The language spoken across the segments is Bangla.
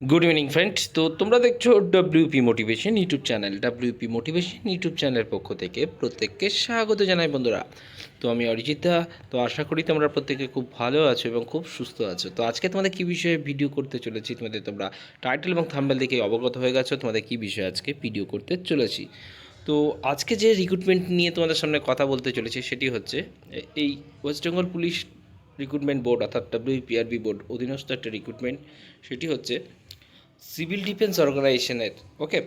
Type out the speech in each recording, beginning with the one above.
গুড ইভিনিং ফ্রেন্ড তো তোমরা দেখছ WP motivation YouTube channel WP motivation YouTube চ্যানেলের পক্ষ থেকে প্রত্যেককে স্বাগত জানাই, বন্ধুরা। তো আমি অরিজিতা। তো আশা করি তোমরা প্রত্যেকে খুব ভালো আছো এবং খুব সুস্থ আছো। তো আজকে তোমাদের কী বিষয়ে ভিডিও করতে চলেছি, তোমাদের তোমরা টাইটেল এবং থাম্বেল দেখে অবগত হয়ে গেছো, তোমাদের কী বিষয়ে আজকে ভিডিও করতে চলেছি। তো আজকে যে রিক্রুটমেন্ট নিয়ে তোমাদের সামনে কথা বলতে চলেছি সেটি হচ্ছে, এই West Bengal police recruitment board অর্থাৎ ডাব্লিউপিআরবি বোর্ড অধীনস্থ একটা রিক্রুটমেন্ট সেটি হচ্ছে সিভিল ডিফেন্স অর্গানাইজেশনের, okay?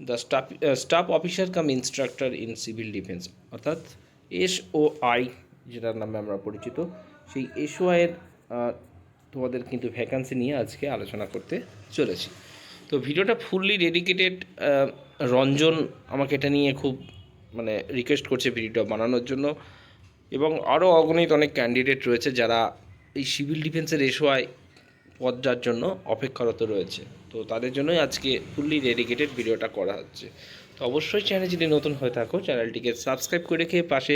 The staff staff officer cum instructor in civil defence অর্থাৎ এস ও আই যেটার নামে আমরা পরিচিত, সেই এস ও আইয়ের তোমাদের কিন্তু ভ্যাকান্সি নিয়ে আজকে আলোচনা করতে চলেছি। তো ভিডিওটা ফুললি ডেডিকেটেড রঞ্জন আমাকে এটা নিয়ে খুব মানে রিকোয়েস্ট করছে ভিডিওটা বানানোর জন্য। এবং আরও অগণিত অনেক ক্যান্ডিডেট রয়েছে যারা এই সিভিল ডিফেন্সের এসওয়াই পদটার জন্য অপেক্ষারত রয়েছে। তো তাদের জন্যই আজকে ফুললি ডেডিকেটেড ভিডিওটা করা হচ্ছে। তো অবশ্যই চ্যানেল যদি নতুন হয়ে থাকো চ্যানেলটিকে সাবস্ক্রাইব করে রেখে পাশে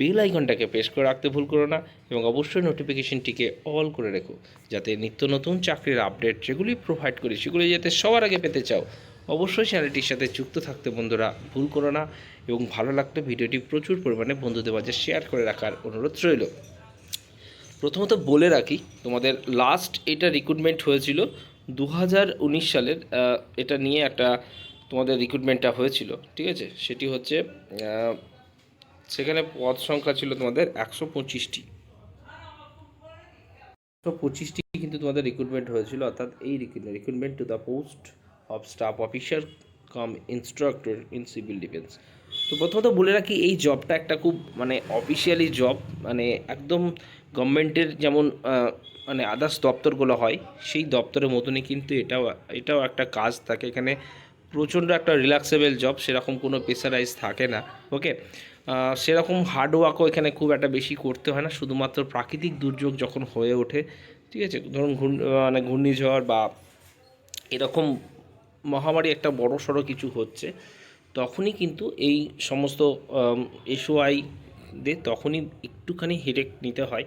বেল আইকনটাকে প্রেস করে রাখতে ভুল করো না এবং অবশ্যই নোটিফিকেশনটিকে অল করে রেখো, যাতে নিত্য নতুন চাকরির আপডেট যেগুলি প্রোভাইড করি সেগুলি যাতে সবার আগে পেতে চাও। অবশ্যই চ্যানেলটির সাথে যুক্ত থাকতে বন্ধুরা ভুল করো না এবং ভালো লাগলে ভিডিওটি প্রচুর পরিমাণে বন্ধুদের মাঝে শেয়ার করে রাখার অনুরোধ রইল। প্রথমত বলে রাখি, তোমাদের লাস্ট এটা রিক্রুটমেন্ট হয়েছিল দু সালের এটা নিয়ে একটা তোমাদের রিক্রুটমেন্টটা হয়েছিল, ঠিক আছে? সেটি হচ্ছে সেখানে পদ সংখ্যা ছিল তোমাদের একশো পঁচিশটি। একশো পঁচিশটি কিন্তু তোমাদের রিক্রুটমেন্ট হয়েছিল, অর্থাৎ এই recruitment to the post of staff officer cum instructor in civil defence তো প্রথমত বলে রাখি, এই জবটা একটা খুব মানে অফিসিয়ালি জব মানে একদম গভর্নমেন্টের যেমন মানে আদার্স দপ্তরগুলো হয়, সেই দপ্তরের মতনই কিন্তু এটাও এটাও একটা কাজ থাকে। এখানে প্রচণ্ড একটা রিল্যাক্সেবল জব সেরকম কোনো প্রেসারাইজ থাকে না ওকে সেরকম হার্ডওয়ার্কও এখানে খুব একটা বেশি করতে হয় না, শুধুমাত্র প্রাকৃতিক দুর্যোগ যখন হয়ে ওঠে, ঠিক আছে? ধরুন মানে ঘূর্ণিঝড় বা এরকম মহামারী একটা বড় সড়ো কিছু হচ্ছে তখনই কিন্তু এই সমস্ত এসওআইদের তখনই একটুখানি হেডেক নিতে হয়।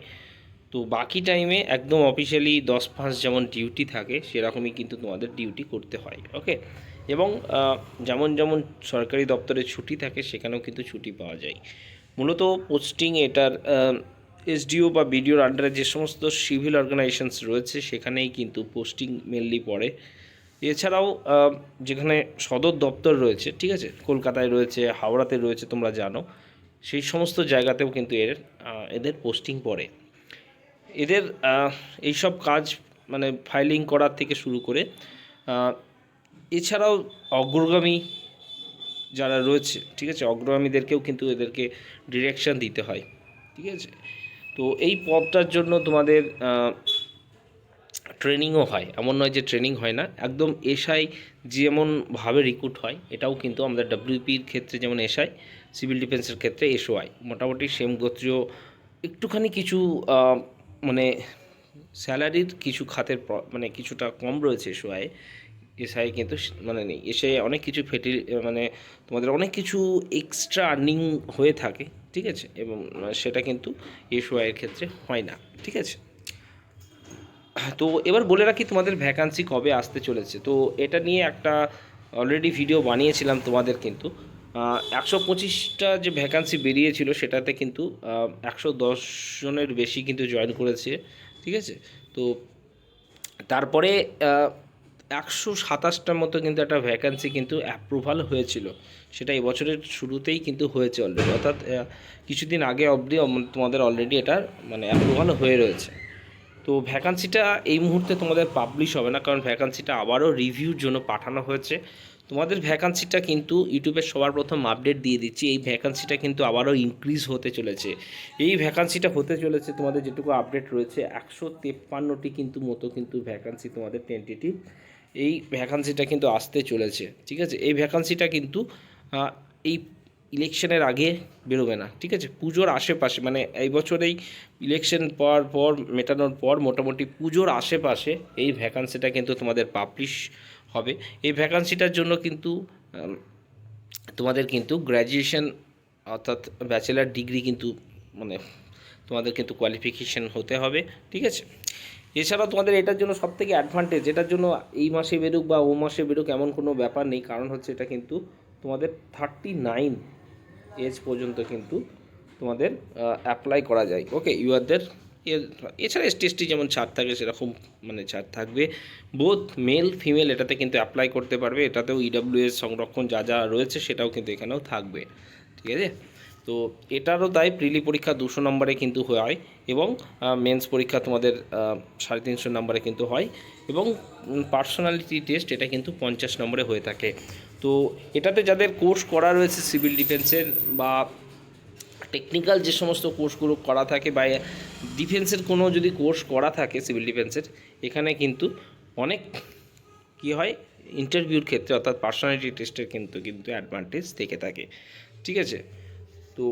তো বাকি টাইমে একদম অফিসিয়ালি দশ পাঁচ যেমন ডিউটি থাকে, সেরকমই কিন্তু তোমাদের ডিউটি করতে হয় ওকে এবং যেমন যেমন সরকারি দপ্তরে ছুটি থাকে, সেখানেও কিন্তু ছুটি পাওয়া যায়। মূলত পোস্টিং এটার এসডিও বা বিডিওর আন্ডারে যে সমস্ত সিভিল অর্গানাইজেশনস রয়েছে, সেখানেই কিন্তু পোস্টিং মেনলি পড়ে। এছাড়াও যেখানে সদর দপ্তর রয়েছে, ঠিক আছে? কলকাতায় রয়েছে, হাওড়াতে রয়েছে, তোমরা জানো। সেই সমস্ত জায়গাতেও কিন্তু এর এদের পোস্টিং পড়ে। এদের এইসব কাজ মানে ফাইলিং করার থেকে শুরু করে এছাড়াও অগ্রগামী যারা রয়েছে, ঠিক আছে? অগ্রগামীদেরকেও কিন্তু এদেরকে ডিরেকশন দিতে হয়, ঠিক আছে? তো এই পদটার জন্য তোমাদের ট্রেনিংও হয়, এমন নয় যে ট্রেনিং হয় না, একদম এসআই যেমনভাবে রিক্রুট হয়, এটাও কিন্তু আমাদের ডাব্লিউপির ক্ষেত্রে যেমন এসআই সিভিল ডিফেন্সের ক্ষেত্রে এসওআই মোটামুটি সেম গোত্রীয় একটুখানি কিছু মানে স্যালারির কিছু খাতের মানে কিছুটা কম রয়েছে এসওআই এসআই কিন্তু মানে নেই এসে অনেক কিছু ফেটি মানে তোমাদের অনেক কিছু এক্সট্রা আর্নিং হয়ে থাকে, ঠিক আছে? এবং সেটা কিন্তু এসওআইয়ের ক্ষেত্রে হয় না, ঠিক আছে? তো এবার বলে রাখি তোমাদের ভ্যাকান্সি কবে আসতে চলেছে। তো এটা নিয়ে একটা অলরেডি ভিডিও বানিয়েছিলাম তোমাদের কিন্তু। একশো পঁচিশটা যে ভ্যাকান্সি বেরিয়েছিল সেটাতে কিন্তু একশো দশ জনের বেশি কিন্তু জয়েন করেছে, ঠিক আছে? তো তারপরে একশো সাতাশটার মতো কিন্তু একটা ভ্যাকান্সি কিন্তু অ্যাপ্রুভাল হয়েছিল। সেটা এবছরের শুরুতেই কিন্তু হয়েছে অলরেডি অর্থাৎ কিছুদিন আগে অবধি তোমাদের অলরেডি এটা মানে অ্যাপ্রুভাল হয়ে রয়েছে। তো ভ্যাকান্সিটা এই মুহূর্তে তোমাদের পাবলিশ হবে না, কারণ ভ্যাকান্সিটা আবারও রিভিউর জন্য পাঠানো হয়েছে। তোমাদের ভ্যাকান্সিটা কিন্তু ইউটিউবে সবার প্রথম আপডেট দিয়ে দিচ্ছি, এই ভ্যাকান্সিটা কিন্তু আবারও ইনক্রিজ হতে চলেছে। এই ভ্যাকান্সিটা হতে চলেছে তোমাদের যেটুকু আপডেট রয়েছে, একশো তেপ্পান্নটি কিন্তু মতো কিন্তু ভ্যাকান্সি তোমাদের টেন্টেটিভ এই ভ্যাকান্সিটা কিন্তু আসতে চলেছে, ঠিক আছে? এই ভ্যাকান্সিটা কিন্তু এই ইলেকশনের আগে বেরোবে না, ঠিক আছে? পুজোর আশেপাশে মানে এই বছরেই ইলেকশন পর পর, মেটানোর পর মোটামুটি পুজোর আশেপাশে এই ভ্যাকান্সিটা কিন্তু তোমাদের পাবলিশ হবে। এই ভ্যাকান্সিটার জন্য কিন্তু তোমাদের কিন্তু গ্র্যাজুয়েশন অর্থাৎ ব্যাচেলার ডিগ্রি কিন্তু মানে তোমাদের কিন্তু কোয়ালিফিকেশন হতে হবে, ঠিক আছে? এছাড়া তোমাদের এটার জন্য সব থেকে অ্যাডভান্টেজ এটার জন্য এই মাসে বেরুক বা ও মাসে বেরুক এমন কোনো ব্যাপার নেই, কারণ হচ্ছে এটা কিন্তু তোমাদের থার্টি নাইন এজ পর্যন্ত কিন্তু তোমাদের অ্যাপ্লাই করা যায়। ওকে ইউআরদের এছাড়া এস টি যেমন ছাড় থাকে, সেরকম মানে ছাড় থাকবে। বোথ মেল ফিমেল এটাতে কিন্তু অ্যাপ্লাই করতে পারবে। এটাতেও ইডাব্লিউএস সংরক্ষণ যা যা রয়েছে, সেটাও কিন্তু এখানেও থাকবে। ঠিক আছে? তো এটারও তাই প্রিলি পরীক্ষা দুশো নম্বরে কিন্তু হয় এবং মেন্স পরীক্ষা তোমাদের সাড়ে তিনশো নম্বরে কিন্তু হয় এবং পার্সোনালিটি টেস্ট এটা কিন্তু পঞ্চাশ নম্বরে হয়ে থাকে। তো এটাতে যাদের কোর্স করা রয়েছে সিভিল ডিফেন্সের বা টেকনিক্যাল যে সমস্ত কোর্সগুলো করা থাকে বা ডিফেন্সের কোনো যদি কোর্স করা থাকে সিভিল ডিফেন্সের, এখানে কিন্তু অনেক কি হয়, ইন্টারভিউর ক্ষেত্রে অর্থাৎ পার্সোনালিটি টেস্টের কিন্তু কিন্তু অ্যাডভান্টেজ থেকে থাকে। ঠিক আছে? তো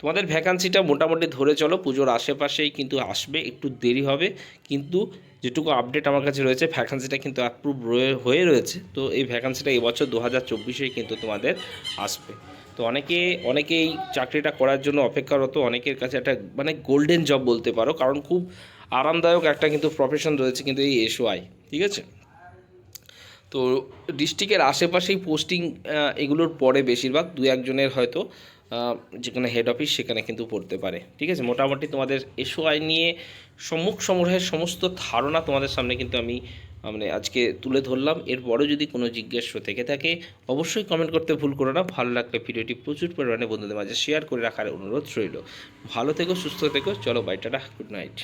তোমাদের ভ্যাকান্সিটা মোটামুটি ধরে চলো, পুজোর আশেপাশেই কিন্তু আসবে, একটু দেরি হবে, কিন্তু যেটুকু আপডেট আমার কাছে রয়েছে ভ্যাকান্সিটা কিন্তু অ্যাপ্রুভ হয়ে রয়েছে, তো এই ভ্যাকান্সিটা এবছর দু হাজার চব্বিশেই কিন্তু তোমাদের আসবে। তো অনেকে, অনেকেই চাকরিটা করার জন্য অপেক্ষারত, অনেকের কাছে একটা মানে গোল্ডেন জব বলতে পারো, কারণ খুব আরামদায়ক একটা কিন্তু প্রফেশন রয়েছে কিন্তু এই এসওআই ঠিক আছে? তো ডিস্ট্রিক্টের আশেপাশেই পোস্টিং এগুলোর পরে বেশিরভাগ দু একজনের হয়তো যেখানে হেড অফিস সেখানে কিন্তু পড়তে পারে। ঠিক আছে? মোটামুটি তোমাদের এসো আই নিয়ে সম্মুখ সংগ্রহের সমস্ত ধারণা তোমাদের সামনে কিন্তু আমি মানে আজকে তুলে ধরলাম। এরপরেও যদি কোনো জিজ্ঞাসা থেকে থাকে, অবশ্যই কমেন্ট করতে ভুল করো না। ভালো লাগলে ভিডিওটি প্রচুর পরিমাণে বন্ধুদের মাঝে শেয়ার করে রাখার অনুরোধ রইল। ভালো থেকো, সুস্থ থেকো। চলো বাইটাটা গুড নাইট